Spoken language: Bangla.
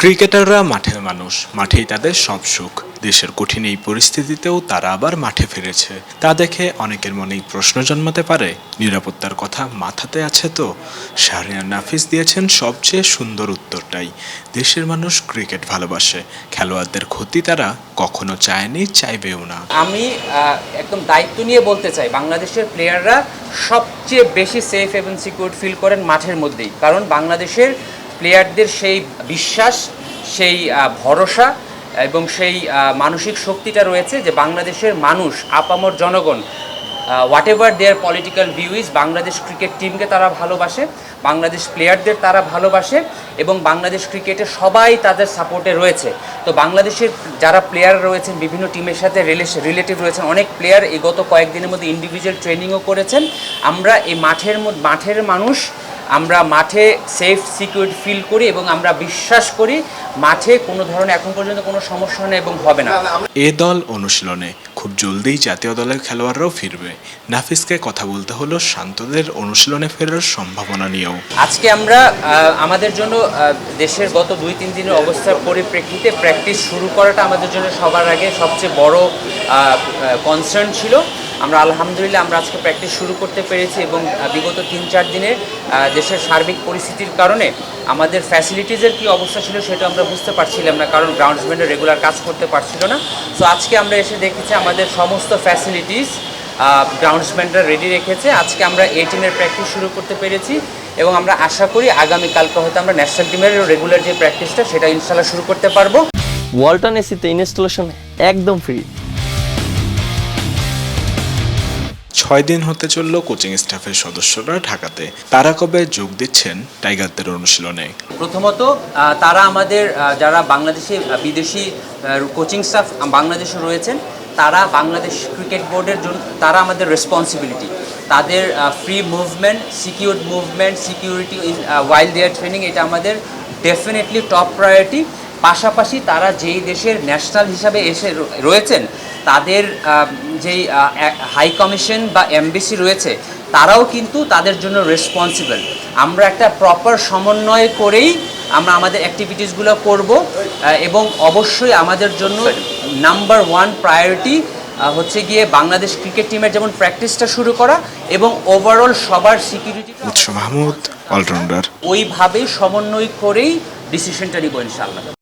ক্রিকেটাররা মাঠের মানুষ, মাঠেই তাদের সব সুখ। দেশের কঠিন এই পরিস্থিতিতেও তারা আবার মাঠে ফিরেছে। তা দেখে অনেকের মনেই প্রশ্ন জন্মাতে পারে, নিরাপত্তার কথা মাথাতে আছে তো? শাহরিয়ার নাফিস দিয়েছেন সবচেয়ে সুন্দর উত্তরটাই, দেশের মানুষ ক্রিকেট ভালোবাসে, খেলোয়াড়দের ক্ষতি তারা কখনো চায়নি, চাইবেও না। আমি একদম দায়িত্ব নিয়ে বলতে চাই, বাংলাদেশের প্লেয়াররা সবচেয়ে বেশি সেফ এবং সিকিউর ফিল করেন মাঠের মধ্যেই। কারণ বাংলাদেশের প্লেয়ারদের সেই বিশ্বাস, সেই ভরসা এবং সেই মানসিক শক্তিটা রয়েছে যে বাংলাদেশের মানুষ, আপামর জনগণ whatever their political view is Bangladesh cricket টিমকে তারা ভালোবাসে, বাংলাদেশ প্লেয়ারদের তারা ভালোবাসে এবং বাংলাদেশ ক্রিকেটে সবাই তাদের সাপোর্টে রয়েছে। তো বাংলাদেশের যারা প্লেয়ার রয়েছেন, বিভিন্ন টিমের সাথে রিলেটিভ রয়েছেন, অনেক প্লেয়ার এই গত কয়েকদিনের মধ্যে ইন্ডিভিজুয়াল ট্রেনিংও করেছেন। আমরা এই মাঠের মাঠের মানুষ আমরা মাঠে সেফ সিকিউর ফিল করি এবং আমরা বিশ্বাস করি মাঠে কোনো ধরনের এখন পর্যন্ত কোনো সমস্যা নেই এবং হবে না। এ দল অনুশীলনে খুব জলদিই জাতীয় দলের খেলোয়াড়রাও ফিরবে। নাফিসকে কথা বলতে হলো শান্তদের অনুশীলনে ফেরার সম্ভাবনা নিয়েও। আজকে আমরা আমাদের জন্য দেশের গত দুই তিন দিনের অবস্থার পরিপ্রেক্ষিতে প্র্যাকটিস শুরু করাটা আমাদের জন্য সবার আগে সবচেয়ে বড় কনসার্ন ছিল। আমরা আলহামদুলিল্লাহ আমরা আজকে প্র্যাকটিস শুরু করতে পেরেছি এবং বিগত তিন চার দিনে দেশের সার্বিক পরিস্থিতির কারণে আমাদের ফ্যাসিলিটিজের কী অবস্থা ছিল সেটা আমরা বুঝতে পারছিলাম না, কারণ গ্রাউন্ডসম্যানের রেগুলার কাজ করতে পারছিল না। সো আজকে আমরা এসে দেখেছি আমাদের সমস্ত ফ্যাসিলিটিস গ্রাউন্ডসম্যানরা রেডি রেখেছে। আজকে আমরা এ টিমের প্র্যাকটিস শুরু করতে পেরেছি এবং আমরা আশা করি আগামীকালকে হয়তো আমরা ন্যাশনাল টিমের রেগুলার যে প্র্যাকটিসটা সেটা ইনশাল্লাহ শুরু করতে পারব। ওয়ালটন এসিতে ইনস্টলেশন একদম ফ্রি ছয় দিন হতে চলল কোচিং স্টাফের সদস্যরা ঢাকাতে। তারা কবে যোগ দিচ্ছেন টাইগারদের অনুশীলনে? প্রথমত তারা আমাদের যারা বাংলাদেশে বিদেশি কোচিং স্টাফ বাংলাদেশে রয়েছেন, তারা বাংলাদেশ ক্রিকেট বোর্ডের জন্য তারা আমাদের রেসপন্সিবিলিটি তাদের free movement secure movement security wild their training এটা আমাদের ডেফিনেটলি টপ প্রায়োরিটি পাশাপাশি তারা যেই দেশের ন্যাশনাল হিসাবে এসে রয়েছেন তাদের যেই হাই কমিশন বা এমবিসি রয়েছে তারাও কিন্তু তাদের জন্য রেসপন্সিবল আমরা একটা প্রপার সমন্বয় করেই আমরা আমাদের অ্যাক্টিভিটিসগুলো করব এবং অবশ্যই আমাদের জন্য নাম্বার ওয়ান প্রায়োরিটি হচ্ছে গিয়ে বাংলাদেশ ক্রিকেট টিমের যেমন প্র্যাকটিসটা শুরু করা এবং ওভারঅল সবার সিকিউরিটি মাহমুদ অলরাউন্ডার ওইভাবেই সমন্বয় করেই ডিসিশনটা নিব ইনশাআল্লাহ।